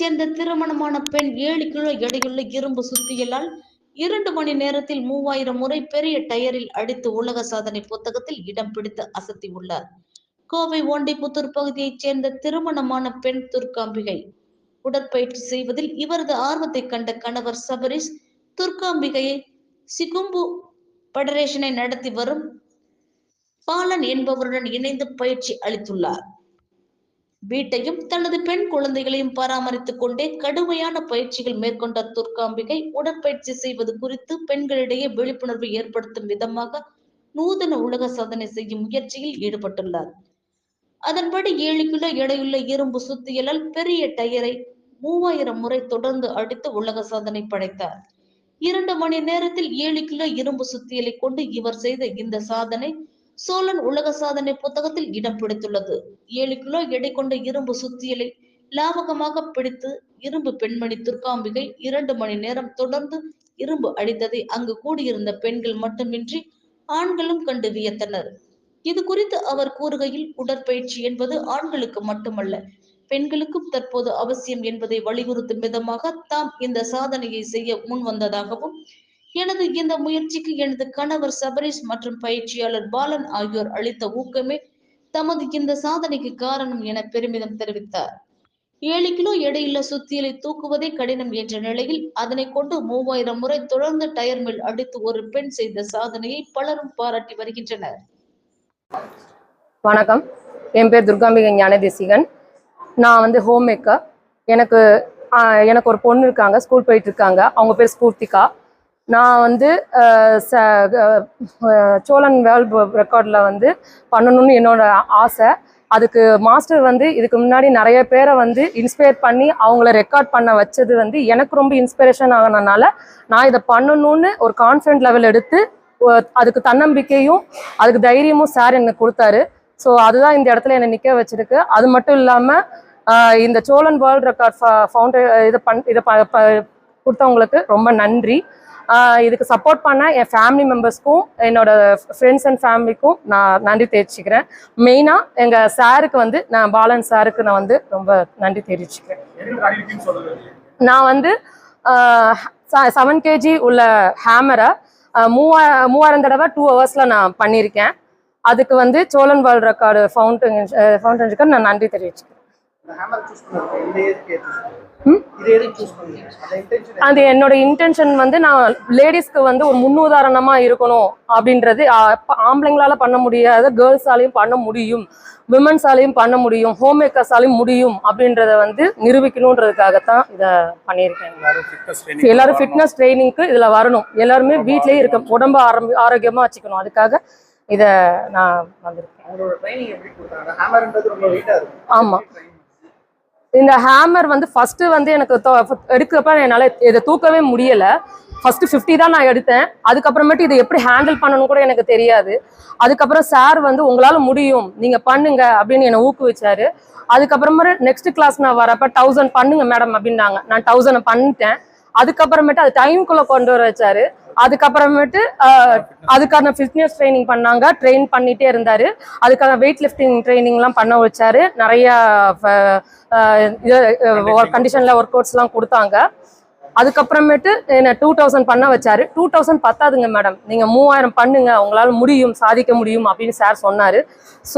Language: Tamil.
சேர்ந்த திருமணமான பெண் ஏழு கிலோ எடையுள்ள இரும்பு சுத்தியலால் இரண்டு மணி நேரத்தில் மூவாயிரம் முறை பெரிய டயரில் அடித்து உலக சாதனை புத்தகத்தில் இடம் பிடித்து அசத்தியுள்ளார். கோவை ஓண்டிபுத்தூர் பகுதியைச் சேர்ந்த திருமணமான பெண் துர்காம்பிகை உடற்பயிற்சி செய்வதில் இவரது ஆர்வத்தை கண்ட கணவர் சபரிஷ் துர்காம்பிகையை சிகும்பு பெடரேஷனை நடத்தி வரும் பாலன் என்பவருடன் இணைந்து பயிற்சி அளித்துள்ளார். வீட்டையும் தனது பெண் குழந்தைகளையும் பராமரித்துக் கொண்டே கடுமையான பயிற்சிகள் மேற்கொண்ட துர்காம்பிகை உடற்பயிற்சி செய்வது குறித்து பெண்களிடையே விழிப்புணர்வு ஏற்படுத்தும் விதமாக நூதன உலக சாதனை செய்யும் முயற்சியில் ஈடுபட்டுள்ளார். அதன்படி ஏழு கிலோ எடையுள்ள இரும்பு சுத்தியலால் பெரிய டயரை மூவாயிரம் முறை தொடர்ந்து அடித்து உலக சாதனை படைத்தார். இரண்டு மணி நேரத்தில் ஏழு கிலோ இரும்பு சுத்தியலை கொண்டு இவர் செய்த இந்த சாதனை சோழன் உலக சாதனை புத்தகத்தில் இடம் பிடித்துள்ளது. ஏழு கிலோ எடை கொண்ட இரும்பு சுத்தியலை லாபகமாக பிடித்து இரும்பு பெண்மணி துர்காம்பிகை இரண்டு மணி நேரம் தொடர்ந்து இரும்பு அடித்ததை அங்கு கூடியிருந்த பெண்கள் மட்டுமின்றி ஆண்களும் கண்டு வியத்தனர். இது குறித்து அவர் கூறுகையில் உடற்பயிற்சி என்பது ஆண்களுக்கு மட்டுமல்ல பெண்களுக்கும் தற்போது அவசியம் என்பதை வலியுறுத்தும் விதமாக தாம் இந்த சாதனையை செய்ய முன் வந்ததாகவும் எனது இந்த முயற்சிக்கு எனது கணவர் சபரீஷ் மற்றும் பயிற்சியாளர் பாலன் ஆகியோர் அளித்த ஊக்கமே தமது இந்த சாதனைக்கு காரணம் என பெருமிதம் தெரிவித்தார். ஏழு கிலோ எடையுள்ள சுத்தியலை தூக்குவதே கடினம் என்ற நிலையில் அதனை கொண்டு மூவாயிரம் முறை தொடர்ந்து டயர் மேல் அடித்து ஒரு பெண் செய்த சாதனையை பலரும் பாராட்டி வருகின்றனர். வணக்கம். என் பேர் துர்காம்பிகை ஞானதேசிகன். நான் வந்து ஹோம் மேக்கர் எனக்கு ஆஹ், எனக்கு ஒரு பொண்ணு இருக்காங்க ஸ்கூல் போயிட்டு இருக்காங்க. அவங்க பேர் ஸ்பூர்த்திகா. நான் வந்து ச சோழன் வேர்ல்டு ரெக்கார்டில் வந்து பண்ணணும்னு என்னோட ஆசை. அதுக்கு மாஸ்டர் வந்து இதுக்கு முன்னாடி நிறைய பேரை வந்து இன்ஸ்பயர் பண்ணி அவங்கள ரெக்கார்ட் பண்ண வச்சது வந்து எனக்கு ரொம்ப இன்ஸ்பிரேஷன் ஆகினனால நான் இதை பண்ணணும்னு ஒரு கான்ஃபிடென்ட் லெவல் எடுத்து அதுக்கு தன்னம்பிக்கையும் அதுக்கு தைரியமும் சார் எனக்கு கொடுத்தாரு. ஸோ அதுதான் இந்த இடத்துல என்னை நிற்க வச்சிருக்கு. அது மட்டும் இல்லாமல் இந்த சோழன் வேர்ல்ட் ரெக்கார்ட் ஃபவுண்டே இதை பண் இதை ப ப- கொடுத்தவங்களுக்கு ரொம்ப நன்றி. இதுக்கு சப்போர்ட் பண்ண என் ஃபேமிலி மெம்பர்ஸ்க்கும் என்னோட ஃப்ரெண்ட்ஸ் அண்ட் ஃபேமிலிக்கும் நான் நன்றி தெரிவிச்சுக்கிறேன். மெயினாக எங்கள் சாருக்கு வந்து நான் பாலன் சாருக்கு நான் வந்து ரொம்ப நன்றி தெரிவிச்சுக்கிறேன். நான் வந்து செவன் கேஜி உள்ள ஹேமரை மூவா மூவாயிரம் தடவை டூ ஹவர்ஸில் நான் பண்ணியிருக்கேன். அதுக்கு வந்து சோழன் வேர்ல்ட் ரெக்கார்டு ஃபவுண்டன் ஃபவுண்டனுக்கு நான் நன்றி தெரிவிச்சுக்கிறேன். அது என்னோட இன்டென்ஷன் வந்து நான் லேடிஸ்க்கு வந்து ஒரு முன்னுதாரணமா இருக்கணும் அப்படின்றது ஆம்பளைங்களால பண்ண முடியாத கேர்ள்ஸாலையும் பண்ண முடியும் விமன்ஸாலையும் பண்ண முடியும் ஹோம் மேக்கர்ஸாலையும் முடியும் அப்படின்றத வந்து நிரூபிக்கணுன்றதுக்காகத்தான் இதை பண்ணியிருக்கேன். எல்லாரும் ஃபிட்னஸ் ட்ரைனிங்க்கு இதுல வரணும். எல்லாருமே வீட்லயே இருக்க உடம்ப ஆரம்பி ஆரோக்கியமா வச்சுக்கணும். அதுக்காக இத நான் வந்திருக்கேன். அவங்களோட இந்த ஹேமர் வந்து ஃபர்ஸ்ட் வந்து எனக்கு எடுக்கிறப்ப என்னால இதை தூக்கவே முடியல. ஃபர்ஸ்ட் 50 தான் நான் எடுத்தேன். அதுக்கப்புறமேட்டு இதை எப்படி ஹேண்டில் பண்ணணும் கூட எனக்கு தெரியாது. அதுக்கப்புறம் சார் வந்து உங்களால முடியும். நீங்க பண்ணுங்க அப்படின்னு என்னை ஊக்குவிச்சாரு. அதுக்கப்புறமா நெக்ஸ்ட் கிளாஸ் நான் வரப்ப தௌசண்ட் பண்ணுங்க மேடம் அப்படின்னாங்க. நான் தௌசண்ட் பண்ணிட்டேன். அதுக்கப்புறமேட்டு அது டைம்குள்ள கொண்டு வர வச்சாரு. அதுக்கப்புறமேட்டு அதுக்கான ஃபிட்னஸ் ட்ரைனிங் பண்ணாங்க. ட்ரெயின் பண்ணிட்டே இருந்தாரு. அதுக்கான வெயிட் லிஃப்டிங் ட்ரைனிங்லாம் பண்ண வச்சாரு. நிறைய கண்டிஷன்ல ஒர்க் அவுட்ஸ்லாம் கொடுத்தாங்க. அதுக்கப்புறமேட்டு என்ன டூ தௌசண்ட் பண்ண வச்சாரு. டூ தௌசண்ட் பத்தாதுங்க மேடம் நீங்க மூவாயிரம் பண்ணுங்க. உங்களால முடியும் சாதிக்க முடியும் அப்படின்னு சார் சொன்னாரு. ஸோ